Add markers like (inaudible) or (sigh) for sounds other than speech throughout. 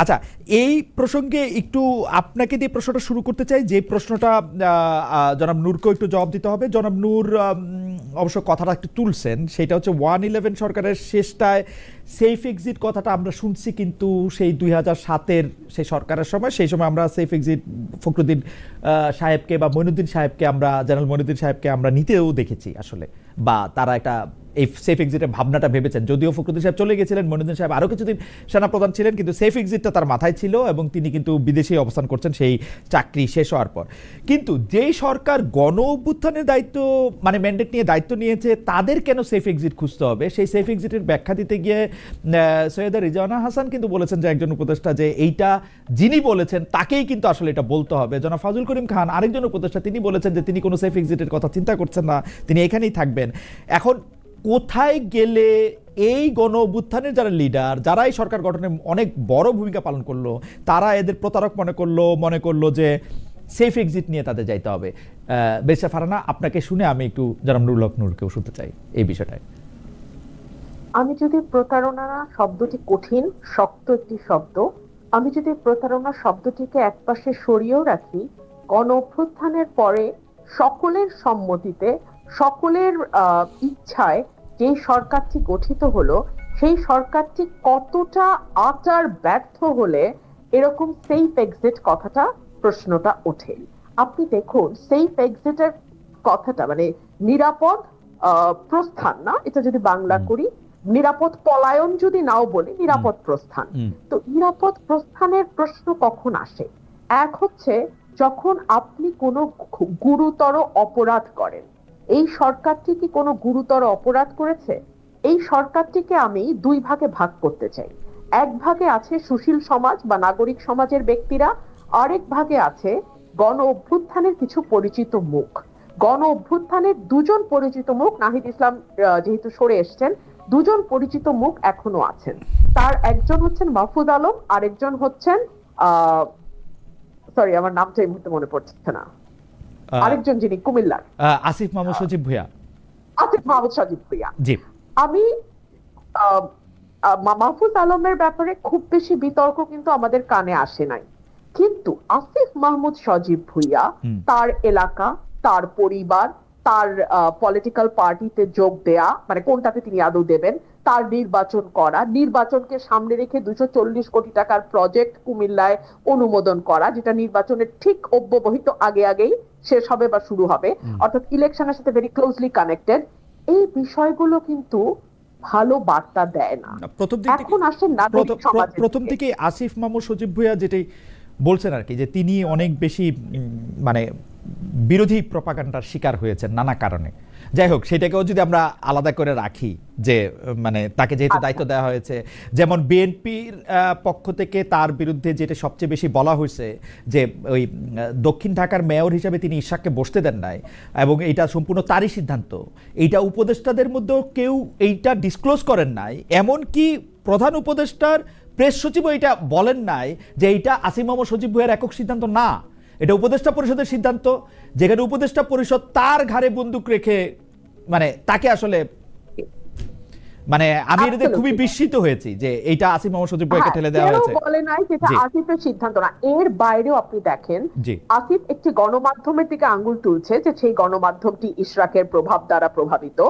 আচ্ছা এই প্রসঙ্গে একটু আপনাকে দিয়ে প্রশ্নটা শুরু করতে চাই। যে প্রশ্নটা জনাব নূরকেও একটু জবাব দিতে হবে। জনাব নূর অবশ্য কথাটা একটু তুলছেন। সেটা হচ্ছে ওয়ান ইলেভেন সরকারের শেষটায় সেফ এক্সিট কথাটা আমরা শুনছি, কিন্তু সেই দুই হাজার সাতের সেই সরকারের সময়, সেই সময় আমরা সেফ এক্সিট ফখরুদ্দিন সাহেবকে বা মইনুদ্দিন সাহেবকে আমরা, জেনারেল মইনুদ্দিন সাহেবকে আমরা নিতেও দেখেছি আসলে। বা তারা একটা এই সেফ এক্সিটের ভাবনাটা ভেবেছেন। যদিও ফখরুদ্দিন সাহেব চলে গেছিলেন মনিরুদ্দিন সাহেব আরও কিছুদিন সেনাপ্রধান ছিলেন, কিন্তু সেফ এক্সিটটা তার মাথায় ছিল এবং তিনি কিন্তু বিদেশে অবস্থান করছেন সেই চাকরি শেষ হওয়ার পর। কিন্তু যেই সরকার গণ অভ্যুত্থানের দায়িত্ব মানে ম্যান্ডেট নিয়ে দায়িত্ব নিয়েছে, তাদের কেন সেফ এক্সিট খুঁজতে হবে? সেই সেফ এক্সিটের ব্যাখ্যা দিতে গিয়ে সৈয়দা রিজানা হাসান কিন্তু বলেছেন যে একজন উপদেষ্টা যে এইটা যিনি বলেছেন, তাকেই কিন্তু আসলে এটা বলতে হবে। জনাব ফাজুল করিম খান, আরেকজন উপদেষ্টা, তিনি বলেছেন যে তিনি কোনো সেফ এক্সিটের কথা চিন্তা করছেন না, তিনি এখানেই থাকবেন। এখন কোথায় গেলে এই গণ অভ্যুত্থানের যারা লিডার যারা এই সরকার গঠনে অনেক বড় ভূমিকা পালন করল, তারা এদের প্রতারক মনে করল মনে করল যে সেফ এক্সিট নিয়ে তাদের যাইতে হবে। বেশা ফারানা, আপনাকে শুনে আমি একটু নুরুল হক নূরকেও শুনতে চাই এই বিষয়টায়। আমি যদি প্রতারণা শব্দটি কঠিন, শক্ত একটি শব্দ, আমি যদি প্রতারণা শব্দটিকে একপাশে সরিয়েও রাখি গণ অভ্যুত্থানের পরে সকলের সম্মতিতে সকলের আহ, ইচ্ছায় যে সরকারটি গঠিত হলো সেই সরকারটি কতটা আচার ব্যর্থ হলে এরকম সেফ এক্সিট কথাটা প্রশ্নটা ওঠে। আপনি দেখুন সেফ এক্সিটের কথাটা মানে নিরাপদ প্রস্থান না এটা যদি বাংলা করি নিরাপদ পলায়ন যদি নাও বলি নিরাপদ প্রস্থান। তো নিরাপদ প্রস্থানের প্রশ্ন কখন আসে? এক হচ্ছে যখন আপনি কোনো গুরুতর অপরাধ করেন এই সরকারটি কি কোনো গুরুতর অপরাধ করেছে? এই সরকারটিকে আমি দুই ভাগে ভাগ করতে চাই। এক ভাগে আছে সুশীল সমাজ বা নাগরিক সমাজের ব্যক্তিরা, আরেক ভাগে আছে গণ অভ্যুত্থানের কিছু পরিচিত মুখ। গণ অভ্যুত্থানের দুজন পরিচিত মুখ, নাহিদ ইসলাম যেহেতু সরে এসছেন, দুজন পরিচিত মুখ এখনও আছেন। তার একজন হচ্ছেন মাহফুদ আলম, আরেকজন হচ্ছেন সরি আমার নামটা এই মুহূর্তে মনে পড়ছে না। আরেকজন যিনি কুমিল্লার। আসিফ মাহমুদ সজীব ভুয়া আসিফ মাহমুদ সজীব ভুইয়া। জি। আমি মাহফুজ আলমের ব্যাপারে খুব বেশি বিতর্ক কিন্তু আমাদের কানে আসে নাই। কিন্তু আসিফ মাহমুদ সজীব ভুইয়া তার এলাকা তার পরিবার তার পলিটিক্যাল পার্টিতে যোগ দেয়া মানে কোনটাতে তিনি আদৌ দেবেন তার নির্বাচন করা নির্বাচনকে সামনে রেখে দুশো চল্লিশ কোটি টাকার প্রজেক্ট কুমিল্লায় অনুমোদন করা যেটা নির্বাচনের ঠিক অব্যবহিত আগে আগেই শেষ হবে বা শুরু হবে। অর্থাৎ ইলেকশনের সাথে ভেরি ক্লোজলি কানেক্টেড এই বিষয়গুলো কিন্তু ভালো বার্তা দেয় না। এখন আসেন প্রথম-। থেকে আসিফ মামু সজীব ভুইয়া যেটাই বলছেন আর কি যে তিনি অনেক বেশি মানে বিরোধী প্রপাগান্ডার শিকার হয়েছে নানা কারণে। যাই হোক সেটাকেও যদি আমরা আলাদা করে রাখি যে মানে তাকে যেহেতু আচ্ছা। দায়িত্ব দেওয়া হয়েছে যেমন বিএনপির পক্ষ থেকে তার বিরুদ্ধে যেটা সবচেয়ে বেশি বলা হয়েছে যে ওই দক্ষিণ ঢাকার মেয়র হিসাবে তিনি ইশাককে বসতে দেন নাই এবং এটা সম্পূর্ণ তারই সিদ্ধান্ত। এইটা উপদেষ্টাদের মধ্যেও কেউ এইটা ডিসক্লোজ করেন নাই এমনকি প্রধান উপদেষ্টার প্রেস সচিবও এটা বলেন নাই যে এইটা আসিম মোহাম্মদ সজীব ভুইয়ার একক সিদ্ধান্ত না। এটা উপদেষ্টা পরিষদের সিদ্ধান্ত। যেখানে উপদেষ্টা পরিষদ তার ঘাড়ে বন্দুক রেখে মানে তাকে আসলে মানে আমি এটাতে খুবই বিস্মিত হয়েছি যে এইটা আসিম মোহাম্মদ সজীব ভুইয়াকে হ্যাঁ, ঠেলে দেওয়া হয়েছে। বলে নাই যেটা জি। আসিফের সিদ্ধান্ত না এর বাইরেও আপনি দেখেন আসিফ একটি গণমাধ্যমের দিকে আঙ্গুল তুলছে যে সেই গণমাধ্যমটি ইশরাকের প্রভাব দ্বারা প্রভাবিত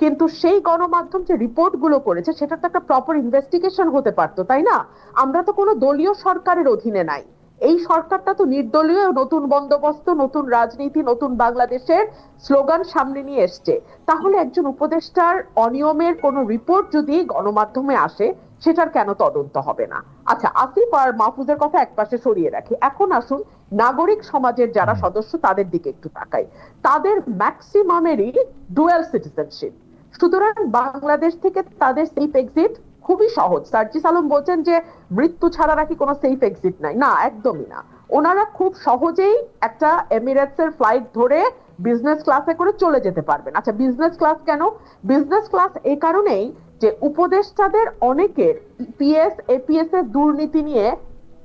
কিন্তু সেই গণমাধ্যম যে রিপোর্টগুলো করেছে সেটা তো একটা প্রপার ইনভেস্টিগেশন হতে পারতো তাই না? আমরা তো কোনো দলীয় সরকারের অধীনে নাই। এই সরকারটা তো নির্দলীয় নতুন বন্দোবস্ত নতুন রাজনীতি নতুন বাংলাদেশের স্লোগান সামনে নিয়ে এসছে। তাহলে একজন উপদেষ্টার অনিয়মের কোনো রিপোর্ট যদি গণমাধ্যমে আসে সেটার কেন তদন্ত হবে না? আচ্ছা আসিফ আর মাহফুজের কথা একপাশে সরিয়ে রাখি। এখন আসুন নাগরিক সমাজের যারা সদস্য তাদের দিকে একটু তাকাই। তাদের ম্যাক্সিমামেরই ডুয়েল সিটিজেনশিপ সুতরাং বাংলাদেশ থেকে তাদের সেফ এক্সিট খুবই সহজ। সার্জিস আলম বলছেন যে, মৃত্যু ছাড়া নাকি কোনো সেফ এক্সিট নাই। না, একদমই না। ওনারা খুব সহজেই একটা এমিরেটস এর ফ্লাইট ধরে বিজনেস ক্লাসে করে চলে যেতে পারবেন। আচ্ছা বিজনেস ক্লাস কেন? বিজনেস ক্লাস এই কারণেই যে, উপদেষ্টাদের অনেকের পিএস এপিএস এর দুর্নীতি নিয়ে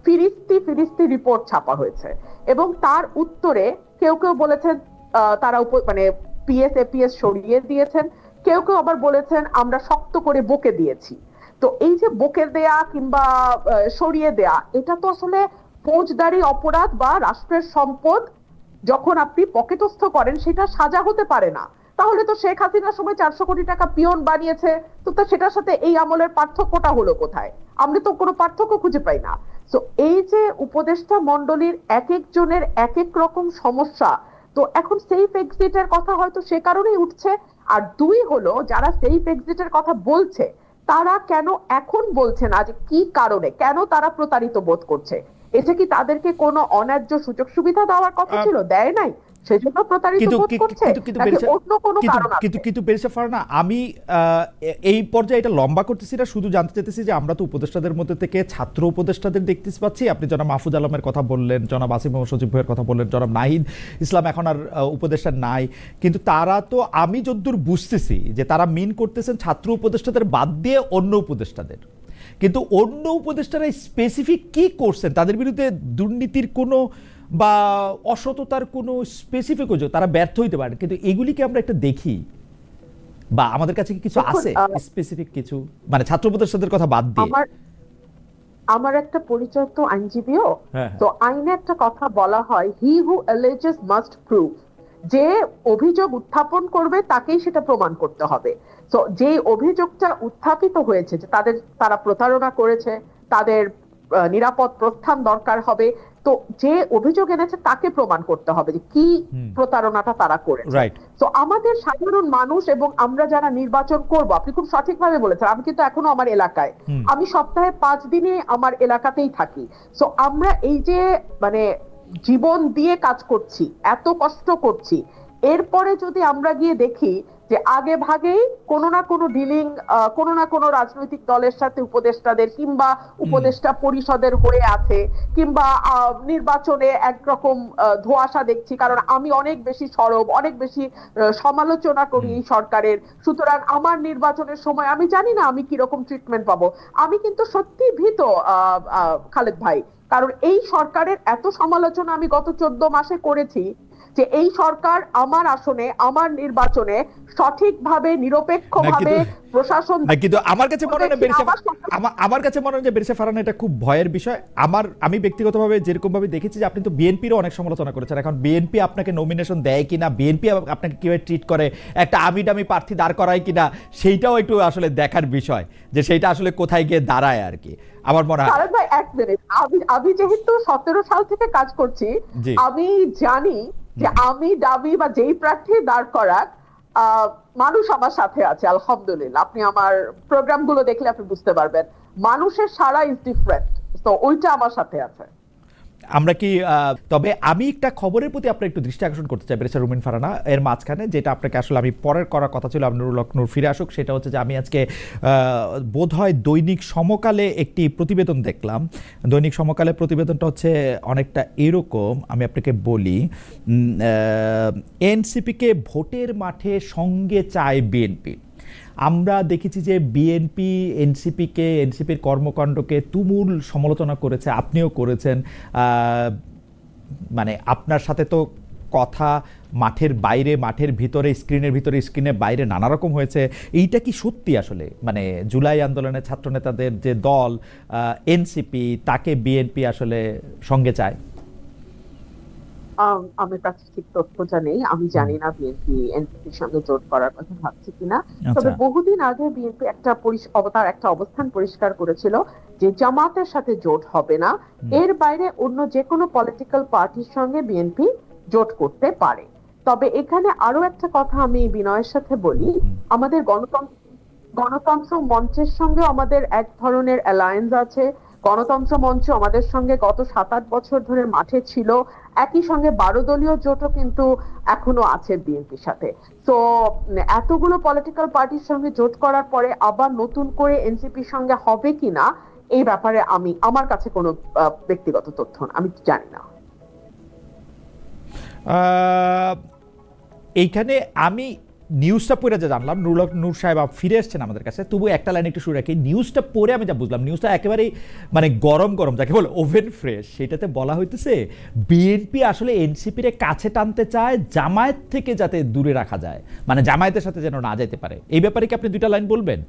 ফিরিস্তি ফিরিস্তি রিপোর্ট ছাপা হয়েছে। এবং তার উত্তরে কেউ কেউ বলেছেন তারা মানে পিএস এপিএস সরিয়ে দিয়েছেন। কেউ কেউ আবার বলেছেন, আমরা শক্ত করে বকে দিয়েছি। তো এই যে বকে দেয়া কিংবা সরিয়ে দেয়া, এটা তো আসলে ফৌজদারি অপরাধ বা রাষ্ট্রের সম্পদ যখন আপনি পকেটস্থ করেন, সেটা সাজা হতে পারে না। তাহলে তো শেখ হাসিনার সময় চারশো কোটি টাকা পিয়ন বানিয়েছে, তো তা সেটার সাথে এই আমলের পার্থক্যটা হলো কোথায়? আমরা তো কোনো পার্থক্য খুঁজে পাই না। তো এই যে উপদেষ্টা মন্ডলীর এক একজনের এক এক রকম সমস্যা, তো এখন সেফ এক্সিটের কথা হয়তো সে কারণেই উঠছে। আর দুই হলো, যারা সেফ এক্সিটের কথা বলছে তারা কেন এখন বলছে না যে কি কারণে? কেন তারা প্রতারিত বোধ করছে? এটা কি তাদেরকে কোনো অন্যায্য সুযোগ সুবিধা দেওয়ার কথা ছিল? দেয় নাই? সেজন্য প্রতারিত কিন্তু বোধ করছে কিন্তু কিন্তু নাকি অন্য কোনো কারণ আছে? কিন্তু বেরিসা ফারহানা আমি এই পর্যায়ে এটা লম্বা করতেছি না শুধু জানতে চাইতেছি যে আমরা তো উপদেষ্টাদের মধ্যে থেকে ছাত্র উপদেষ্টাদের দেখতে পাচ্ছি। আপনি জনাব মাহফুজ আলমের কথা বললেন জনাব আসিম সজিব ভাইয়ের কথা বললেন জনাব নাহিদ ইসলাম এখন আর উপদেষ্টা নাই। কিন্তু তারা তো আমি যদ্দূর বুঝতেছি যে তারা মিন করতেছেন ছাত্র উপদেষ্টাদের বাদ দিয়ে অন্য উপদেষ্টাদের। কিন্তু অন্য উপদেষ্টারা স্পেসিফিক কি করছেন? তাদের বিরুদ্ধে দুর্নীতির কোনো বা অসততার কোনো স্পেসিফিক অভিযোগ তারা ব্যর্থ হইতে পারে কিন্তু এগুলিকে আমরা একটা দেখি বা আমাদের কাছে কি কিছু আছে? স্পেসিফিক কিছু? মানে ছাত্র উপদেষ্টাদের কথা বাদ দিয়ে। আমার একটা পরিচয় তো আইনজীবীও। হ্যাঁ, হ্যাঁ। তো আইনে একটা কথা বলা হয় হি হু অ্যালেজেস মাস্ট প্রুভ যে অভিযোগ উত্থাপন করবে তাকেই সেটা প্রমাণ করতে হবে। তো যে অভিযোগটা উত্থাপিত হয়েছে যে তাদের তারা প্রতারণা করেছে তাদের নিরাপদ প্রস্থান দরকার হবে। তো যে অভিযোগ এনেছে তাকে প্রমাণ করতে হবে যে কি প্রতারণাটা তারা করেছে। তো আমাদের সাধারণ মানুষ এবং আমরা যারা নির্বাচন করব আপনি খুব সঠিকভাবে বলেছেন আমি কিন্তু এখনও আমার এলাকায়। আমি সপ্তাহে পাঁচ দিনে আমার এলাকাতেই থাকি। তো আমরা এই যে মানে জীবন দিয়ে কাজ করছি এত কষ্ট করছি এরপরে যদি আমরা গিয়ে দেখি যে আগে ভাগেই কোনো না কোনো ডিলিং কোনো না কোনো রাজনৈতিক দলের সাথে উপদেষ্টাদের কিংবা উপদেষ্টা পরিষদের হয়ে আছে কিংবা নির্বাচনে একরকম ধোঁয়াশা দেখছি। কারণ আমি অনেক বেশি সরব অনেক বেশি সমালোচনা করি এই সরকারের। সুতরাং আমার নির্বাচনের সময় আমি জানি না আমি কীরকম ট্রিটমেন্ট পাবো। আমি কিন্তু সত্যি ভীত আহ, আহ, খালেদ ভাই। কারণ এই সরকারের এত সমালোচনা আমি গত চোদ্দ মাসে করেছি যে এই সরকার আমার আসনে আমার নির্বাচনে সঠিকভাবে নিরপেক্ষভাবে প্রশাসন কিন্তু আমার কাছে মনে হয় আমার কাছে মনে হয় যে বেরিসা ফারানা এটা খুব ভয়ের বিষয়। আমার আমি ব্যক্তিগতভাবে যেরকম ভাবে দেখেছি যে আপনি তো বিএনপিরও অনেক সমালোচনা করেছেন। এখন বিএনপি আপনাকে নমিনেশন দেয় কিনা বিএনপি আপনাকে কীভাবে ট্রিট করে একটা আমি ডামি প্রার্থী দাঁড় করায় কিনা সেইটাও একটু আসলে দেখার বিষয় যে সেইটা আসলে কোথায় গিয়ে দাঁড়ায় আর কি। আমার মনে হয় ভাই এক মিনিট আমি আমি যেহেতু সতেরো সাল থেকে কাজ করছি। আমি জানি যে আমি, দাবি বা যেই প্রার্থী দাঁড় করাক মানুষ আমার সাথে আছে, আলহামদুলিল্লাহ। আপনি আমার প্রোগ্রামগুলো দেখলে আপনি বুঝতে পারবেন। মানুষের সারা ইজ ডিফারেন্ট তো ওইটা আমার সাথে আছে। আমরা কি তবে আমি একটা খবরের প্রতি আপনার একটু দৃষ্টি আকর্ষণ করতে চাই বেরেসা রুমিন ফারানা এর মাঝখানে, যেটা আপনাকে আসলে আমি পরের করার কথা ছিল, আপনার নূর ফিরে আসুক, সেটা হচ্ছে যে আমি আজকে বোধ হয় দৈনিক সমকালে একটি প্রতিবেদন দেখলাম। দৈনিক সমকালে প্রতিবেদনটা হচ্ছে অনেকটা এরকম, আমি আপনাকে বলি এনসিপিকে ভোটের মাঠে সঙ্গে চায় বিএনপি। আমরা দেখেছি যে বিএনপি এনসিপিকে এনসিপির কর্মকাণ্ডকে তুমুল সমালোচনা করেছে, আপনিও করেছেন। মানে আপনার সাথে তো কথা মাঠের বাইরে, মাঠের ভিতরে, স্ক্রিনের ভিতরে স্ক্রিনের বাইরে নানা রকম হয়েছে। এইটা কি সত্যি আসলে? মানে জুলাই আন্দোলনের ছাত্রনেতাদের যে দল এনসিপি তাকে বিএনপি আসলে সঙ্গে চায়? আমার কাছে ঠিক তথ্যটা নেই। আমি জানি না বিএনপি এনপির সঙ্গে জোট করার কথা ভাবছে কিনা। তবে আচ্ছা বহুদিন আগে বিএনপি একটা অবতার একটা অবস্থান পরিষ্কার করেছিল যে জামাতের সাথে জোট হবে না। এর বাইরে অন্য যে কোনো পলিটিক্যাল পার্টির সঙ্গে বিএনপি জোট করতে পারে। তবে এখানে আরও একটা কথা আমি বিনয়ের সাথে বলি। আমাদের গণতন্ত্র গণতন্ত্র মঞ্চের সঙ্গে আমাদের এক ধরনের অ্যালায়েন্স আছে। গণতন্ত্র মঞ্চ আমাদের সঙ্গে গত সাত আট বছর ধরে মাঠে ছিল। একই সঙ্গে বারো দলীয় জোটও কিন্তু এখনও আছে বিএনপির সাথে। তো, এতগুলো পলিটিক্যাল পার্টির সঙ্গে জোট করার পরে আবার নতুন করে এনসিপির সঙ্গে হবে কিনা, এই ব্যাপারে আমি, আমার কাছে কোনো ব্যক্তিগত তথ্য আমি জানি না। এইখানে আমি নিউজটা পড়ে যা জানলাম হক নূর সাহেব ফিরে এসছেন আমাদের কাছে। তবু একটা লাইন একটু শুরু রাখি নিউজটা পড়ে আমি যা বুঝলাম নিউজটা একেবারেই মানে গরম গরম যাকে বলে ওভেন ফ্রেশ সেটাতে বলা হইতেছে বিএনপি আসলে এনসিপির কাছে টানতে চায় জামায়াত থেকে যাতে দূরে রাখা যায় মানে জামায়াতের সাথে যেন না যেতে পারে। এই ব্যাপারে কি আপনি দুইটা লাইন বলবেন?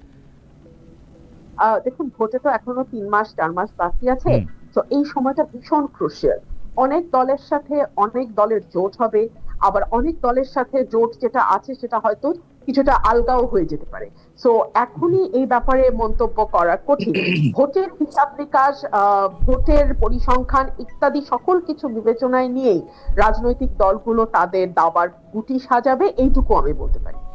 দেখুন ভোটে তো এখনও তিন মাস চার মাস বাকি আছে। তো এই সময়টা ভীষণ ক্রুশিয়াল অনেক দলের সাথে অনেক দলের জোট হবে আবার অনেক দলের সাথে জোট যেটা আছে সেটা হয়তো কিছুটা আলগাও হয়ে যেতে পারে। সো এখনই এই ব্যাপারে মন্তব্য করা কঠিন। (clears throat) ভোটের হিসাব নিকাশ আহ, ভোটের পরিসংখ্যান ইত্যাদি সকল কিছু বিবেচনায় নিয়েই রাজনৈতিক দলগুলো তাদের দাবার গুটি সাজাবে এইটুকু আমি বলতে পারি।